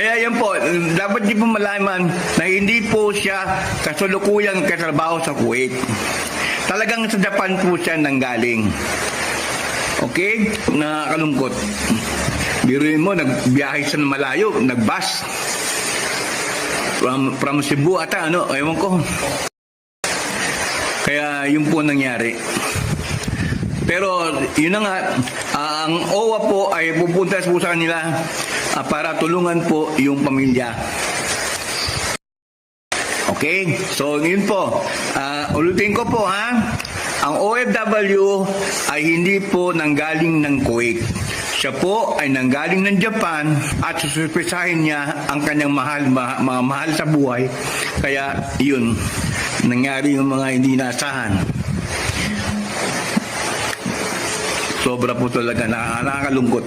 Kaya yan po, dapat di po malaman na hindi po siya kasulukuyang katrabaho sa Kuwait. Talagang sa Japan po siya nanggaling. Okay? Nakakalungkot. Biruin mo, nagbiyahe siya ng malayo, nagbus. From, from Cebu ata, ano, ewan ko. Kaya yun po nangyari. Pero yun na nga, ah, ang OWA po ay pupunta po sa kanila ah, para tulungan po yung pamilya. Okay? So, yun po. Ah, ulitin ko po ha. Ang OFW ay hindi po nanggaling ng Kuwait. Siya po ay nanggaling ng Japan at susurpresahin niya ang kanyang mahal, ma- mga mahal sa buhay. Kaya yun, nangyari yung mga hindi nasahan. Sobra po talaga, nakaka- nakakalungkot.